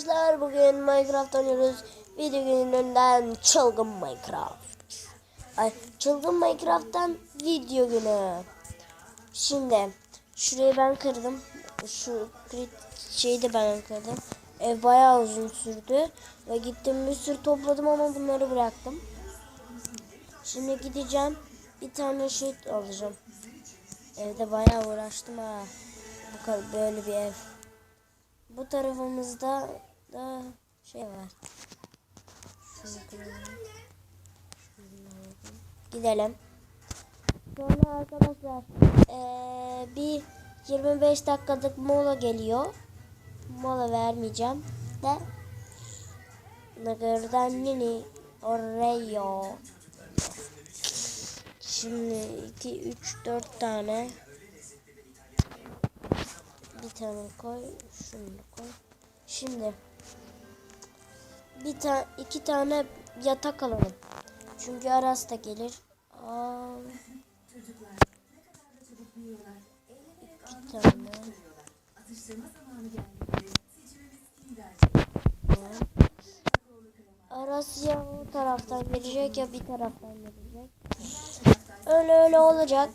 arkadaşlar bugün Minecraft oynuyoruz. Video gününden çılgın Minecraft. Ay çılgın Minecraft'tan video günü. Şimdi şurayı ben kırdım. Şu şeyi de ben kırdım. Ev bayağı uzun sürdü. Ve gittim bir sürü topladım ama bunları bıraktım. Şimdi gideceğim. Bir tane şey alacağım. Evde bayağı uğraştım ha. Bu kadar böyle bir ev. Bu tarafımızda da şey var. Gidelim. Sonra arkadaşlar eee, bir 25 dakikalık mola geliyor. Mola vermeyeceğim de Nagırdanini Oreo Şimdi 2 3 4 tane bir tane koy, şunu koy. Şimdi bir tane iki tane yatak alalım. Çünkü Aras da gelir. Aa, iki tane. Aras ya o taraftan gelecek ya bir taraftan gelecek. Öyle öyle olacak.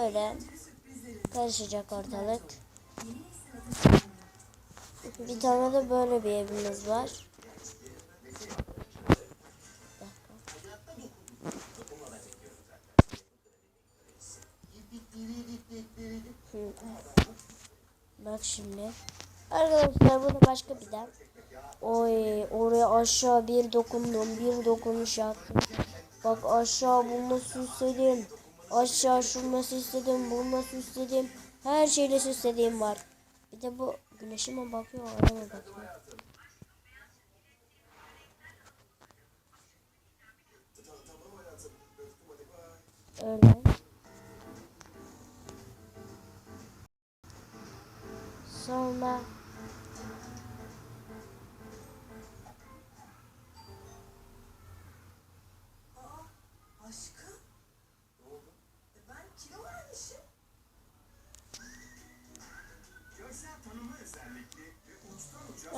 Öyle. Karışacak ortalık. Bir tane de böyle bir evimiz var. Bak şimdi. Arkadaşlar bu da başka bir de. Oy oraya aşağı bir dokundum. Bir dokunuş yaptım. Bak aşağı bunu süsledim. Aşağı şunu süsledim. Bunu süsledim. Her şeyle süslediğim var. Bir de bu güneşe mi bakıyor? Mı bakıyor? Öyle. Sonra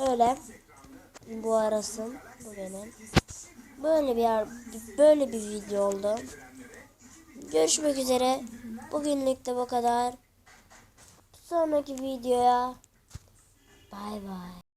öyle. Bu arasın. Bu benim. Böyle bir yer, böyle bir video oldu. Görüşmek üzere. Bugünlük de bu kadar. Sonraki videoya bay bay.